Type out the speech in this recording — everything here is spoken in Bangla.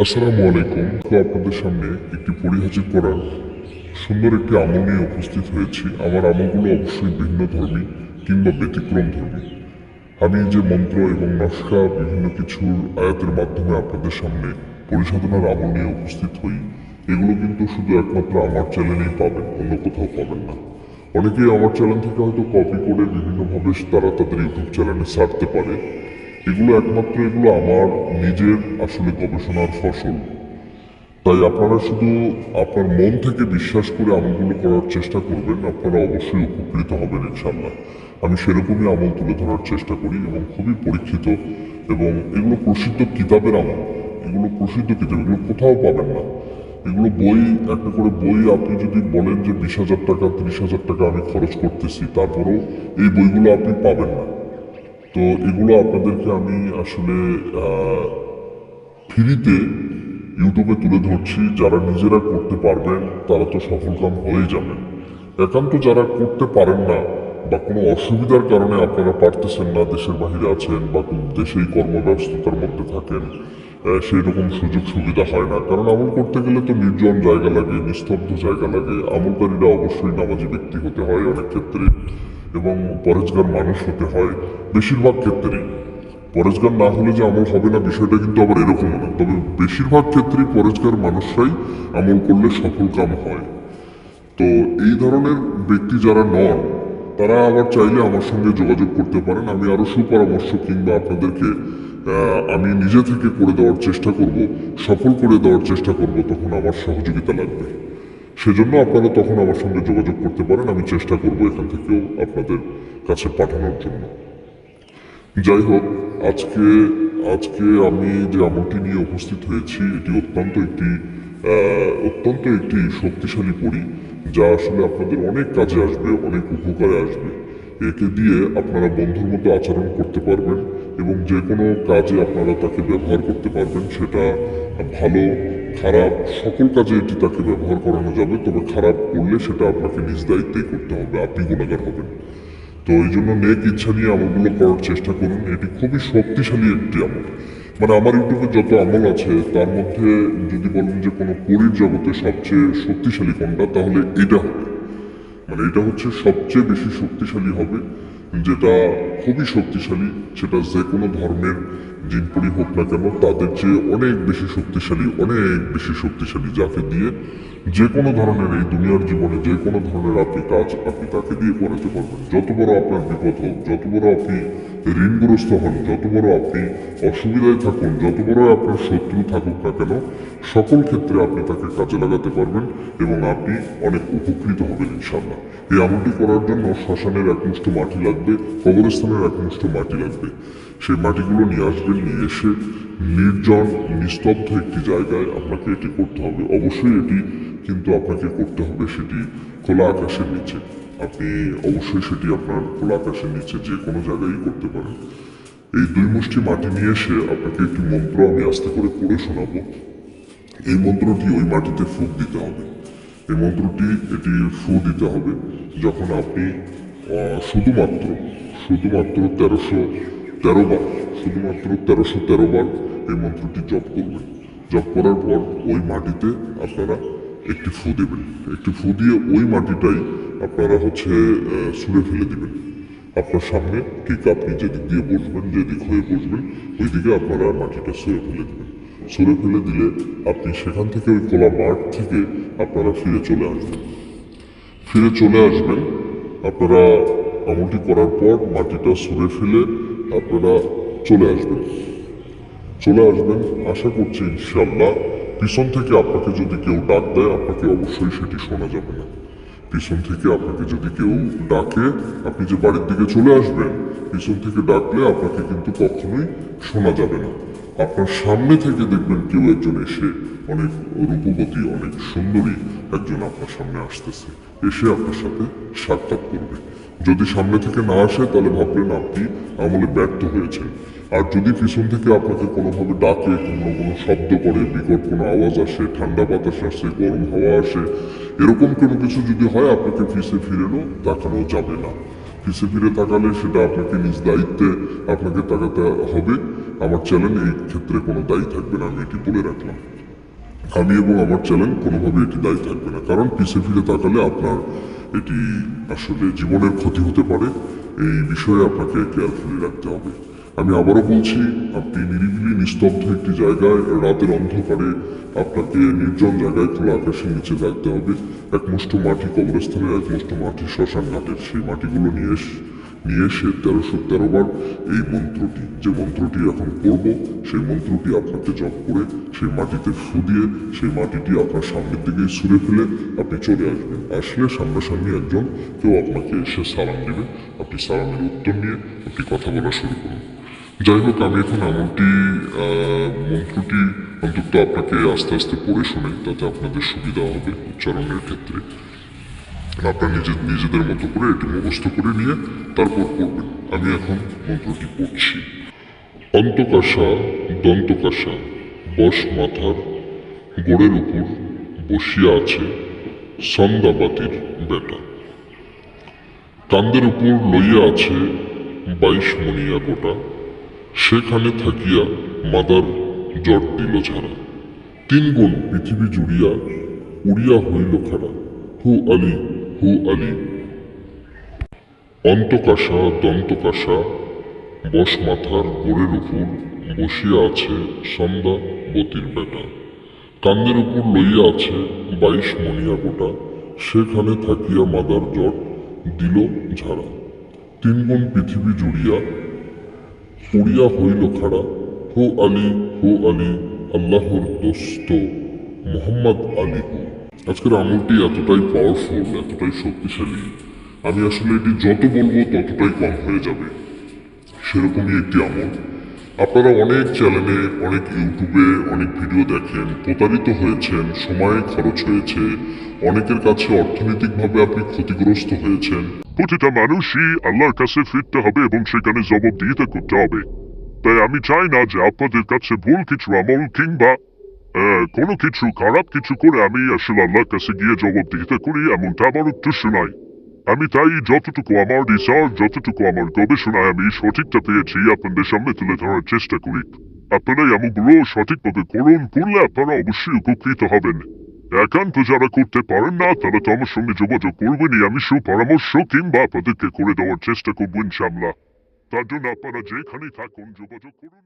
আসসালামু আলাইকুম। তো আপনাদের সামনে একটি পরিহাজির করার সুন্দর একটি আমল নিয়ে উপস্থিত হয়েছি। আমার আমলগুলো অবশ্যই ভিন্ন ধর্মী কিংবা ব্যতিক্রম ধর্মী। আমি যে মন্ত্র এবং নস্কা বিভিন্ন কিছুর আয়াতের মাধ্যমে আপনাদের সামনে পরিসাধনার আমল নিয়ে উপস্থিত হই, এগুলো কিন্তু শুধু একমাত্র আমার চ্যানেলেই পাবেন, অন্য কোথাও পাবেন না। অনেকেই আমার চ্যানেল থেকে হয়তো কপি করে বিভিন্নভাবে তারা তাদের ইউটিউব চ্যানেলে ছাড়তে পারে। এগুলো একমাত্র এগুলো আমার নিজের আসলে গবেষণার ফসল। তাই আপনারা শুধু আপনার মন থেকে বিশ্বাস করে আমলগুলো করার চেষ্টা করবেন, আপনারা অবশ্যই উপকৃত হবেন ইনশাল্লাহ আমি সেরকমই আমল তুলে ধরার চেষ্টা করি এবং খুবই পরীক্ষিত এবং এগুলো প্রসিদ্ধ কিতাবের আমল। এগুলো প্রসিদ্ধ কিতাব, এগুলো কোথাও পাবেন না। এগুলো বই, একটা করে বই আপনি যদি বলেন যে বিশ হাজার টাকা, ত্রিশ হাজার টাকা আমি খরচ করতেছি, তারপরেও এই বইগুলো আপনি পাবেন না। তো এগুলো আপনাদেরকে আমি আসলে ফ্রিতে ইউটিউবে তুলে ধরছি। যারা নিজেরা করতে পারবেন, তারা তো সফলকাম হয়ে যাবেন একান্ত যারা করতে পারেন না বা কোনো অসুবিধার কারণে আপনারা পারতেছেন না, দেশের বাইরে আছেন বা দেশেই কর্মব্যস্ততার মধ্যে থাকেন সেই রকম সুযোগ সুবিধা হয় না। কারণ আমল করতে গেলে তো নির্জন জায়গা লাগে, নিস্তব্ধ জায়গা লাগে। আমলকারীরা অবশ্যই নামাজি ব্যক্তি হতে হয় অনেক ক্ষেত্রে। এবং পরেজগার মানুষ হতে হয়, বেশিরভাগ ক্ষেত্রেই। পরেজগার না হলে যে আমল হবে না, বিষয়টা কিন্তু আবার এরকম না। তবে বেশিরভাগ ক্ষেত্রেই পরেজগার মানুষরাই আমল করলে সফল কাম হয়। তো এই ধরনের ব্যক্তি যারা নন, তারা আবার চাইলে আমার সঙ্গে যোগাযোগ করতে পারেন। আমি আরও সুপরামর্শ কিংবা আপনাদেরকে আমি নিজে থেকে করে দেওয়ার চেষ্টা করব, সফল করে দেওয়ার চেষ্টা করব, তখন আমার সহযোগিতা লাগবে। সেজন্য আপনারা তখন আমার সঙ্গে যোগাযোগ করতে পারেন, আমি চেষ্টা করব এখান থেকেও আপনাদের কাছে পাঠানোর জন্য। যাই হোক, আজকে আজকে আমি যে আমলটি নিয়ে উপস্থিত হয়েছি, এটি অত্যন্ত একটি অত্যন্ত একটি শক্তিশালী পড়ি যা আসলে আপনাদের অনেক কাজে আসবে, অনেক উপকারে আসবে। একে দিয়ে আপনারা বন্ধুর মতো আচরণ করতে পারবেন এবং যে কোনো কাজে আপনারা তাকে ব্যবহার করতে পারবেন, সেটা ভালো খারাপ সকল কাজে এটি তাকে ব্যবহার করানো যাবে, তবে খারাপ করলে সেটা আপনাকে নিজ দায়িত্বেই করতে হবে, আপনি গুণাগার হবেন। তো এই জন্য নেক ইচ্ছা নিয়ে আমলগুলো করার চেষ্টা করুন, এটি খুবই শক্তিশালী একটি আমল। মানে আমার ইউটিউবে যত আমল আছে, তার মধ্যে যদি বলেন যে কোনো পরীর জগতে সবচেয়ে শক্তিশালী কোনটা, তাহলে এটা হবে। মানে এটা হচ্ছে সবচেয়ে বেশি শক্তিশালী হবে যেটা খুবই শক্তিশালী, সেটা যে কোনো ধর্মের জিনপুরি হোক না কেন, তাদের চেয়ে অনেক বেশি শক্তিশালী, অনেক বেশি শক্তিশালী যাকে দিয়ে যে কোনো ধরনের এই দুনিয়ার জীবনে যে কোনো ধরনের আপনি কাজ আপনি তাকে দিয়ে করাতে পারবেন যত বড় আপনার বিপদ হোক, যত বড় আপনি ঋণগ্রস্ত হন। যত বড় আপনি অসুবিধায় থাকুন, যত বড় আপনার শত্রু থাকুক না কেন, সকল ক্ষেত্রে আপনি তাকে কাজে লাগাতে পারবেন এবং আপনি অনেক উপকৃত হবেন ইনশাল্লাহ এই আমলটি করার জন্য শ্মশানের একমুষ্ট মাটি লাগবে, কবরস্থানের একমুষ্ট মাটি লাগবে। সেই মাটিগুলো নিয়ে আসবেন, নিয়ে এসে নির্জন, নিস্তব্ধ একটি জায়গায় আপনাকে এটি করতে হবে। অবশ্যই এটি কিন্তু আপনাকে করতে হবে, সেটি খোলা আকাশের নিচে। আপনি অবশ্যই সেটি আপনার খোলা আকাশের নিচে যে কোনো জায়গায় করতে পারেন। এই দুই মুষ্টি মাটি নিয়ে এসে আপনাকে একটি মন্ত্র আমি আস্তে করে পড়ে শোনাবো। এই মন্ত্রটি ওই মাটিতে ফুক দিতে হবে। এই মন্ত্রটি এটি ফু দিতে হবে যখন আপনি শুধুমাত্র শুধুমাত্র তেরোশো তেরো বার, শুধুমাত্র তেরোশো তেরো বার এই মন্ত্রটি জপ করবেন। জপ করার পর ওই মাটিতে আপনারা একটি ফু দেবেন। একটি ফু দিয়ে ওই মাটিটাই আপনারা হচ্ছে ছুঁড়ে ফেলে দিবেন। আপনার সামনে ঠিক আপনি যেদিক দিয়ে বসবেন, যেদিক হয়ে বসবেন ওই দিকে আপনারা মাটিটা সরে ফেলে দেবেন। সরে ফেলে দিলে আপনি সেখান থেকে ওই খোলা মাঠ থেকে আপনারা ফিরে চলে আসবেন। ফিরে চলে আসবেন, আপনারা আমলটি করার পর মাটিটা সরে ফেলে আপনারা চলে আসবেন। চলে আসবেন, আশা করছি ইনশাল্লাহ পিছন থেকে আপনাকে যদি কেউ ডাক দেয়, আপনাকে অবশ্যই সেটি শোনা যাবে না। পিছন থেকে আপনাকে যদি কেউ ডাকে, আপনি যে বাড়ির দিকে চলে আসবেন, পিছন থেকে ডাকলে আপনাকে কিন্তু কখনোই শোনা যাবে না। আপনার সামনে থেকে দেখবেন কেউ একজন এসে অনেক রূপবতী, অনেক সুন্দরী একজন আপনার সামনে আসতেছে। এসে আপনার সাথে সাক্ষাৎ করবে। যদি সামনে থেকে না আসে, তাহলে ভাববেন আপনি আমলে ব্যর্থ হয়েছেন। আর যদি পিছন থেকে আপনাকে কোনোভাবে ডাকে, কোনো কোনো শব্দ করে, বিকট কোনো আওয়াজ আসে, ঠান্ডা বাতাস আসে, গরম হাওয়া আসে, এরকম কোনো কিছু যদি হয়, আপনাকে পিছে ফিরেও তাকানো যাবে না। পিছে ফিরে তাকালে সেটা আপনাকে নিজ দায়িত্বে আপনাকে তাকাতে হবে। আমার চ্যানেল এই ক্ষেত্রে কোনো দায়ী থাকবে না, আমি এটি বলে রাখলাম। আমি এবং আমার চ্যানেল কোনোভাবে এটি দায়ী থাকবে না, কারণ পিছে ফিরে তাকালে আপনার এটি আসলে জীবনের ক্ষতি হতে পারে। এই বিষয়ে আপনাকে কেয়ারফুলি রাখতে হবে। আমি আবারও বলছি, আপনি নিরিবিলি, নিস্তব্ধ একটি জায়গায় রাতের অন্ধকারে আপনাকে নির্জন জায়গায় খোলা আকাশের নিচে রাখতে হবে। একমুষ্ট মাটি কবরস্থানের একমুষ্ট মাটি শ্মশান ঘাটের সেই মাটিগুলো নিয়ে এস- নিয়ে এসে তেরোশো তেরো বার এই মন্ত্রটি, যে মন্ত্রটি এখন পড়ব, সেই মন্ত্রটি আপনাকে জপ করে সেই মাটিতে ফু দিয়ে সেই মাটিটি আপনার সামনের দিকে ছুঁড়ে ফেলে আপনি চলে আসবেন। আসলে সামনাসামনি একজন কেউ আপনাকে এসে সালাম দেবে। আপনি সালামের উত্তর নিয়ে আপনি কথা বলা শুরু করুন। যাই হোক, আমি এখন এমনটি মন্ত্রটি অন্তত আপনাকে আস্তে আস্তে পড়ে শোনাই, তাতে আপনাদের সুবিধা হবে উচ্চারণের ক্ষেত্রে। আপনারা নিজে নিজেদের মতো করে এটি মুখস্থ করে নিয়ে তারপর পড়বেন। আমি এখন মন্ত্রটি পড়ছি। অন্তকাশা, দন্তকাশা, বস মাথার গোড়ের উপর বসিয়া আছে সন্দাবাতির বেটা। কান্দের উপর লইয়া আছে বাইশ মনিয়া গোটা। সেখানে থাকিয়া মাদার জট দিল ছাড়া। তিন গুণ পৃথিবী জুড়িয়া উড়িয়া হইল খাড়া। হু আলি হু আলি। অন্তকাশা, দন্তকাশা বস মাথার গোড়ের উপর বসিয়া আছে সন্ধ্যা বতির বেটা। কান্দের উপর লইয়া আছে বাইশ মনিয়া গোটা। সেখানে থাকিয়া মাদার জট দিল ঝাড়া। তিনগুণ পৃথিবী জুড়িয়া উড়িয়া হইল খাড়া। হো আলী হো আলী, আল্লাহর দোস্ত মোহাম্মদ আলী হো। আজকের আমলটি এতটাই পাওয়ারফুল এতটাই শক্তিশালী। আমি আসলে এটি যত বলব ততটাই কম হয়ে যাবে। সেরকমই একটি আমল। আপনারা অনেক চ্যানেলে অনেক ইউটিউবে অনেক ভিডিও দেখেন, প্রতারিত হয়েছেন, সময় খরচ হয়েছে, অনেকের কাছে অর্থনৈতিকভাবে আপনি ক্ষতিগ্রস্ত হয়েছেন। প্রতিটা মানুষই আল্লাহর কাছে ফিরতে হবে এবং সেখানে জবাবদিহিতা করতে হবে। তাই আমি চাই না যে আপনাদের কাছে ভুল কিছু আমল কিংবা কোনো কিছু খারাপ কিছু করে আমি আসলে আল্লাহর কাছে গিয়ে জবাবদিহিতা করি, এমনটা আমার উদ্দেশ্য নয় আমি তাই যতটুকু আমার রিসার্চ যতটুকু আমার গবেষণায় আমি সঠিকটা পেয়েছি, আপনাদের সামনে তুলে ধরার চেষ্টা করি। আপনারা এমনগুলো সঠিকভাবে করুন, করলে আপনারা অবশ্যই উপকৃত হবেন। একান্ত যারা করতে পারেন না, তারা তো আমার সঙ্গে যোগাযোগ করবেনই। আমি সুপরামর্শ কিংবা আপনাদেরকে করে দেওয়ার চেষ্টা করব ইনশাল্লাহ তার জন্য আপনারা যেখানেই থাকুন, যোগাযোগ করুন।